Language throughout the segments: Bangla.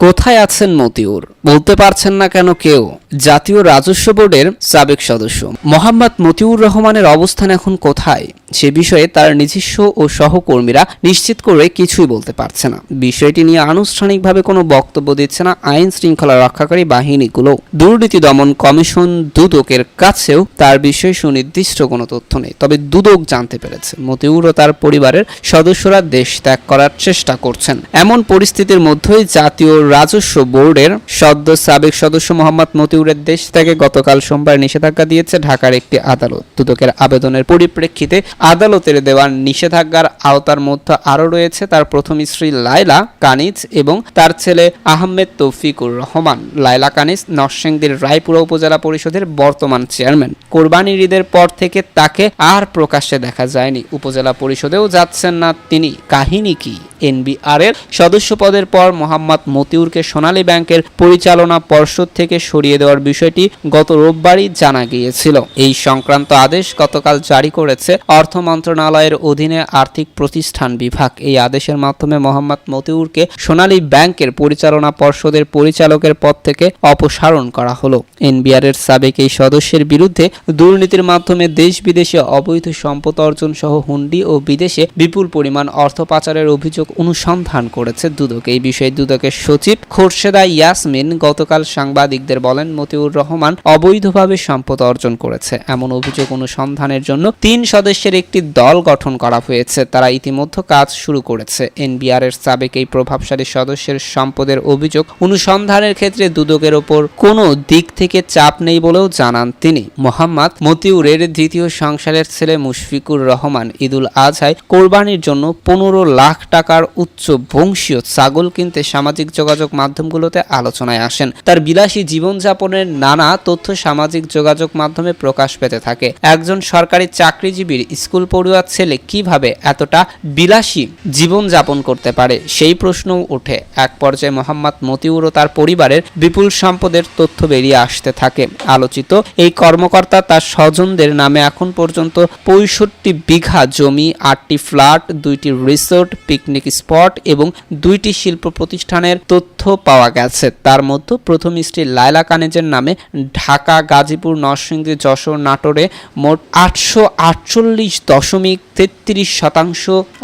কোথায় আছেন মতিউর? বলতে পারছেন না কেন কেউ। জাতীয় রাজস্ব বোর্ডের সাবেক সদস্য। মোহাম্মদ মতিউর রহমানের অবস্থান এখন কোথায়? সে বিষয়ে তার নিজস্ব ও সহকর্মীরা নিশ্চিত করে কিছুই বলতে পারছে না। বিষয়টি নিয়ে আনুষ্ঠানিকভাবে কোনো বক্তব্য দিচ্ছে না আইন শৃঙ্খলা রক্ষাকারী বাহিনীগুলো। দুর্নীতি দমন কমিশন দুদকের কাছেও তার বিষয়ে সুনির্দিষ্ট কোনো তথ্য নেই। তবে দুদক জানতে পেরেছে। মতিউর ও তার পরিবারের সদস্যরা দেশ ত্যাগ করার চেষ্টা করছেন। এমন পরিস্থিতির মধ্যেই জাতীয় রাজস্ব বোর্ডের সদ্য সাবেক সদস্য মোহাম্মদ মতিউরের দেশ থেকে গতকাল সোমবার নিষেধাজ্ঞা দিয়েছে ঢাকার একটি আদালত। দুদকের আবেদনের পরিপ্রেক্ষিতে আদালতের দেওয়ার নিষেধাজ্ঞার আওতার মধ্যে আরও রয়েছে তার প্রথম স্ত্রী লাইলা কানিজ এবং তার ছেলে আহমেদ তৌফিকুর রহমান। লাইলা কানিজ নরসিংদীর রায়পুরা উপজেলা পরিষদের বর্তমান চেয়ারম্যান। কোরবানি ঈদের পর থেকে তাকে আর প্রকাশ্যে দেখা যায়নি। উপজেলা পরিষদেও যাচ্ছেন না তিনি। কাহিনী কি? এনবিআর এর সদস্য পদের পর মোহাম্মদ মতিউরকে সোনালী ব্যাংকের পরিচালনা পর্ষদ থেকে সরিয়ে দেওয়ার বিষয়টি গত রোববারই জানা গিয়েছিল। এই সংক্রান্ত আদেশ গতকাল জারি করেছে অর্থ মন্ত্রণালয়ের অধীনে আর্থিক প্রতিষ্ঠান বিভাগ। এই আদেশের মাধ্যমে মোহাম্মদ মতিউরকে সোনালী ব্যাংকের পরিচালনা পর্ষদের পরিচালকের পদ থেকে অপসারণ করা হলো। এনবিআর এর সাবেক এই সদস্যের বিরুদ্ধে দুর্নীতির মাধ্যমে দেশ বিদেশে অবৈধ সম্পদ অর্জন সহ হুন্ডি ও বিদেশে বিপুল পরিমাণ অর্থ পাচারের অভিযোগ অনুসন্ধান করেছে দুদক। এই বিষয়ে দুদকের সচিব খোরশেদা ইয়াসমিন গতকাল সাংবাদিকদের বলেন, মতিউর রহমান অবৈধভাবে সম্পদ অর্জন করেছে। এমন অভিযোগ অনুসন্ধানের জন্য তিন সদস্যের একটি দল গঠন করা হয়েছে। তারা ইতিমধ্যে কাজ শুরু করেছে। এনবিআর এর সাবেক এই প্রভাবশালী সদস্যের সম্পদের অভিযোগ অনুসন্ধানের ক্ষেত্রে দুদকের ওপর কোনো দিক থেকে চাপ নেই বলেও জানান তিনি। মোহাম্মদ মতিউরের দ্বিতীয় সংসারের ছেলে মুশফিকুর রহমান ঈদুল আজহায় কোরবানির জন্য পনেরো লাখ টাকার উচ্চ বংশীয় ছাগল কিনতে সামাজিক যোগাযোগ মাধ্যমগুলোতে আলোচনায় আসেন। তার বিলাসী জীবনযাপনের নানা তথ্য সামাজিক যোগাযোগ মাধ্যমে প্রকাশ পেতে থাকে। একজন সরকারি চাকরিজীবীর স্কুল পড়ুয়ার ছেলে কীভাবে এতটা বিলাসী জীবন যাপন করতে পারে? সেই প্রশ্নও ওঠে। এক পর্যায়ে মোহাম্মদ মতিউর ও তার পরিবারের বিপুল সম্পদের তথ্য বেরিয়ে আসতে থাকে। আলোচিত, এই কর্মকর্তা তার স্বজনদের নামে এখন পর্যন্ত পঁয়ষট্টি বিঘা জমি, আটটি ফ্ল্যাট, দুইটি রিসোর্ট, পিকনিক স্পট এবং দুইটি শিল্প প্রতিষ্ঠানের তথ্য পাওয়া গেছে। তার মধ্যে প্রথম স্ত্রী লায়লা কানেজের নামে ঢাকা, গাজীপুর, নরসিংদী, যশোর নাটোরে মোট আটশো আটচল্লিশ দশমিক তেত্রিশ শতাংশ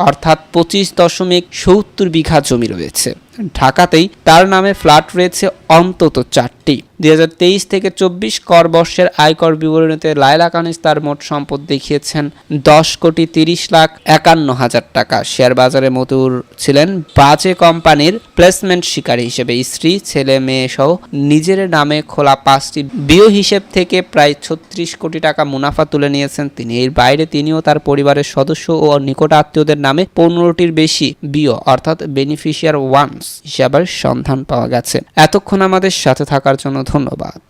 অর্থাৎ পঁচিশ দশমিক সত্তর বিঘা জমি রয়েছে। ঢাকাতেই তার নামে ফ্ল্যাট রয়েছে অন্তত চারটি। দুই হাজার তেইশ থেকে চব্বিশ কর বর্ষের আয়কর বিবরণীতে লায়লা কানিস তার মোট সম্পদ দেখিয়েছেন দশ কোটি তিরিশ লাখ একান্ন হাজার টাকা। শেয়ার বাজারে মতুর ছিলেন বাজে কোম্পানির প্লেসমেন্ট শিকারী হিসেবে। স্ত্রী, ছেলে, মেয়ে সহ নিজের নামে খোলা পাঁচটি বিয় হিসেব থেকে প্রায় ছত্রিশ কোটি টাকা মুনাফা তুলে নিয়েছেন তিনি। এর বাইরে তিনিও তার পরিবারের সদস্য ও নিকট আত্মীয়দের নামে পনেরোটির বেশি বিয় অর্থাৎ বেনিফিশিয়ার ওয়ানস হিসাবের সন্ধান পাওয়া গেছে। এতক্ষণ আমাদের সাথে থাকার জন্য ধন্যবাদ।